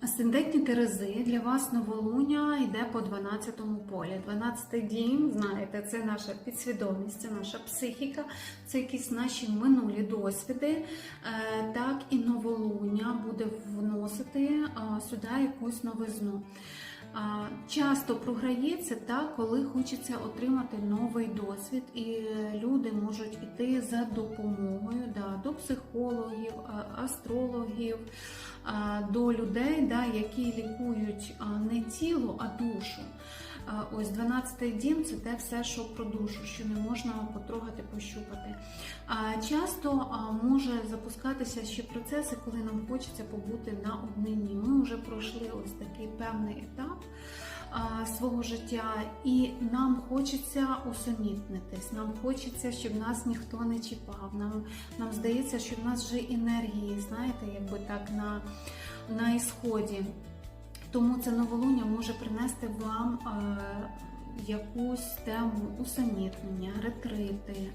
Асцендентні Терези для вас новолуння йде по 12-му полі. 12-й дім, знаєте, це наша підсвідомість, це наша психіка, це якісь наші минулі досвіди. Е, Так і новолуння буде вносити е, сюди якусь новизну. Часто програється та коли хочеться отримати новий досвід, і люди можуть іти за допомогою да, до психологів, астрологів, до людей, да, які лікують не тіло, а душу. Ось 12-й дім це те все, що про душу, що не можна потрогати, пощупати. Часто може запускатися ще процеси, коли нам хочеться побути на однині. Ми вже пройшли ось такий певний етап свого життя, і нам хочеться усамітнитись. Нам хочеться, щоб нас ніхто не чіпав. Нам, нам здається, що в нас вже енергії, знаєте, якби так на, на ісході. Тому це новолуння може принести вам е, якусь тему усамітнення, ретрити,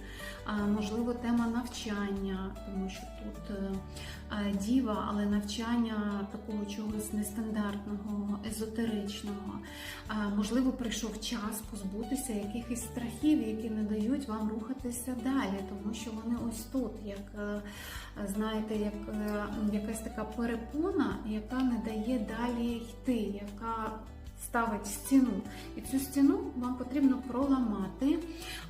можливо, тема навчання, тому що тут е, діва, але навчання такого чогось нестандартного, езотеричного. Можливо, прийшов час позбутися якихось страхів, які не дають вам рухатися далі, тому що вони ось тут, як е, знаєте, як е, якась така перепона, яка не дає далі йти, яка ставить стіну. І цю стіну вам потрібно проламати,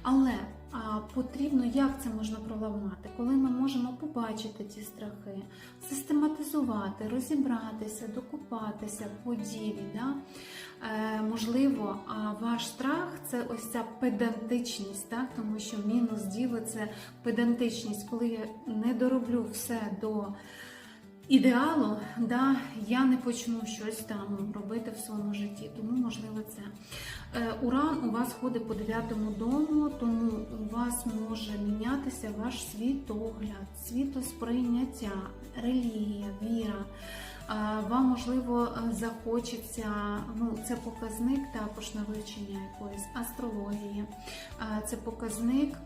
але а, потрібно, як це можна проламати, коли ми можемо побачити ті страхи, систематизувати, розібратися, докупатися по. Да? Е, можливо, а ваш страх це ось ця педантичність, так? тому що мінус діви це педантичність, коли я не дороблю все до ідеалу, да, я не почну щось там робити в своєму житті. Тому, можливо, це. Е, Уран у вас ходить по дев'ятому дому, тому у вас може мінятися ваш світогляд, світосприйняття, релігія, віра. Вам, можливо, захочеться, ну, це показник також на вивчення якоїсь астрології, це показник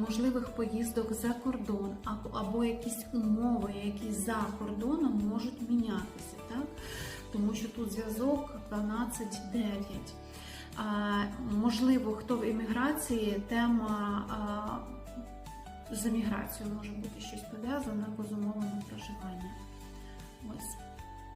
можливих поїздок за кордон, або, якісь умови, які за кордоном можуть мінятися, так? тому що тут зв'язок 12-9. Можливо, хто в еміграції, тема з еміграцією може бути щось пов'язане або з умовами проживання. Ось.